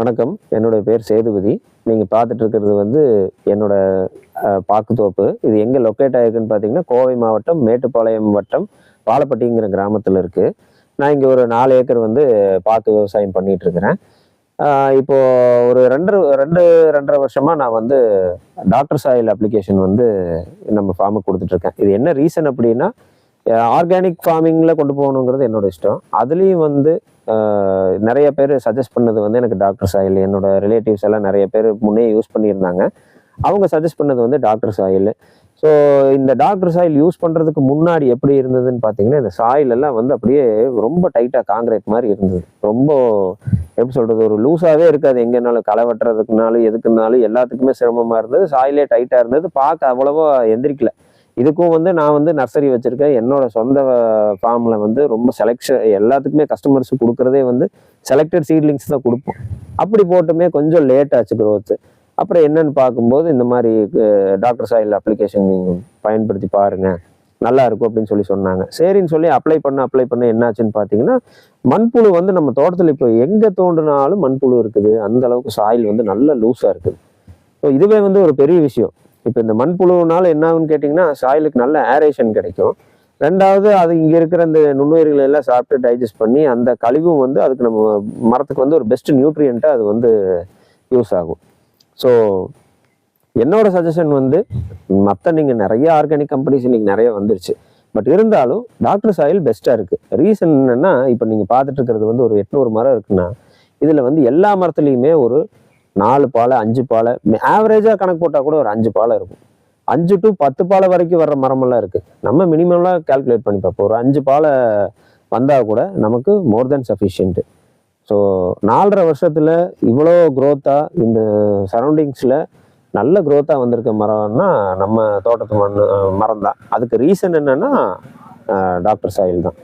வணக்கம். என்னுடைய பேர் சேதுபதி. நீங்கள் பார்த்துட்டு இருக்கிறது வந்து என்னோட பாக்குத்தோப்பு இது எங்கே லொக்கேட் ஆகிருக்குன்னு பார்த்தீங்கன்னா கோவை மாவட்டம் மேட்டுப்பாளையம் வட்டம் பாலப்பட்டிங்கிற கிராமத்தில் இருக்குது நான் இங்கே ஒரு நாலு ஏக்கர் வந்து பாக்கு விவசாயம் பண்ணிட்டு இருக்கிறேன். இப்போ ஒரு ரெண்டு ரெண்டு ரெண்டரை வருஷமாக நான் வந்து டாக்டர் சாயில் அப்ளிகேஷன் வந்து நம்ம ஃபார்முக்கு கொடுத்துட்ருக்கேன் இது என்ன ரீசன் அப்படின்னா ஆர்கானிக் ஃபார்மிங்கில் கொண்டு போகணுங்கிறது என்னோட இஷ்டம். அதுலேயும் வந்து நிறைய பேர் சஜஸ்ட் பண்ணது வந்து எனக்கு டாக்டர் சாயில் என்னோட ரிலேட்டிவ்ஸ் எல்லாம் நிறைய பேர் முன்னே யூஸ் பண்ணியிருந்தாங்க. அவங்க சஜஸ்ட் பண்ணது வந்து டாக்டர் சாயில் ஸோ இந்த டாக்டர் சாயில் யூஸ் பண்ணுறதுக்கு முன்னாடி எப்படி இருந்ததுன்னு பார்த்தீங்கன்னா இந்த சாயில் எல்லாம் வந்து அப்படியே ரொம்ப டைட்டாக காங்கிரீட் மாதிரி இருந்தது. ரொம்ப எப்படி சொல்கிறது ஒரு லூஸாகவே இருக்காது. எங்கேனாலும் களை வெட்டுறதுக்குனாலும் எதுக்குனாலும் எல்லாத்துக்குமே சிரமமாக இருந்தது. சாயிலே டைட்டாக இருந்தது. பார்க்க அவ்வளோவா எந்திரிக்கல. இதுக்கும் வந்து நான் வந்து நர்சரி வச்சுருக்கேன் என்னோட சொந்த ஃபார்மில் வந்து ரொம்ப செலெக்ஷன் எல்லாத்துக்குமே கஸ்டமர்ஸ் கொடுக்குறதே வந்து செலக்டட் சீட்லிங்ஸ் தான் கொடுப்போம். அப்படி போட்டுமே கொஞ்சம் லேட் ஆச்சு க்ரோத்து அப்புறம் என்னன்னு பார்க்கும்போது இந்த மாதிரி டாக்டர் சாயில் அப்ளிகேஷன் நீங்கள் பயன்படுத்தி பாருங்கள் நல்லா இருக்கும் அப்படின்னு சொல்லி சொன்னாங்க. சரின்னு சொல்லி அப்ளை பண்ண அப்ளை பண்ண என்னாச்சுன்னு பார்த்தீங்கன்னா மண்புழு வந்து நம்ம தோட்டத்தில் இப்போ எங்கே தோண்டினாலும் மண்புழு இருக்குது. அந்த அளவுக்கு சாயில் வந்து நல்ல லூஸாக இருக்குது. ஸோ இதுவே வந்து ஒரு பெரிய விஷயம். இப்போ இந்த மண்புழுனால என்ன ஆகுன்னு கேட்டிங்கன்னா சாயிலுக்கு நல்ல ஏரேஷன் கிடைக்கும். ரெண்டாவது அது இங்கே இருக்கிற இந்த நுண்ணுயிர்களை எல்லாம் சாப்பிட்டு டைஜஸ்ட் பண்ணி அந்த கழிவும் வந்து அதுக்கு நம்ம மரத்துக்கு வந்து ஒரு பெஸ்ட் நியூட்ரியண்ட்டாக அது வந்து யூஸ் ஆகும். ஸோ என்னோட சஜஷன் வந்து மற்ற நீங்கள் நிறைய ஆர்கானிக் கம்பெனிஸ் இன்னைக்கு நிறைய வந்துருச்சு. பட் இருந்தாலும் டாக்டர் சாயில் பெஸ்ட்டாக இருக்குது ரீசன் என்னென்னா இப்போ நீங்கள் பார்த்துட்டு இருக்கிறது வந்து ஒரு எட்நூறு மரம் இருக்குன்னா இதில் வந்து எல்லா மரத்துலேயுமே ஒரு நாலு பாலை அஞ்சு பாலை. ஆவரேஜாக கணக்கு போட்டால் கூட ஒரு அஞ்சு பாலை இருக்கும். அஞ்சு டு பத்து பாலை வரைக்கும் வர்ற மரமெல்லாம் இருக்குது நம்ம மினிமம்லாம் கால்குலேட் பண்ணி பார்ப்போம். ஒரு அஞ்சு பாலை வந்தால் கூட நமக்கு மோர் தென் சஃபிஷியன்ட்டு ஸோ நாலரை வருஷத்தில் இவ்வளோ க்ரோத்தாக இந்த சரௌண்டிங்ஸில் நல்ல க்ரோத்தாக வந்திருக்க மரம்னா நம்ம தோட்டத்து மண் மரம் தான் அதுக்கு ரீசன் என்னென்னா டாக்டர் சாயில் தான்.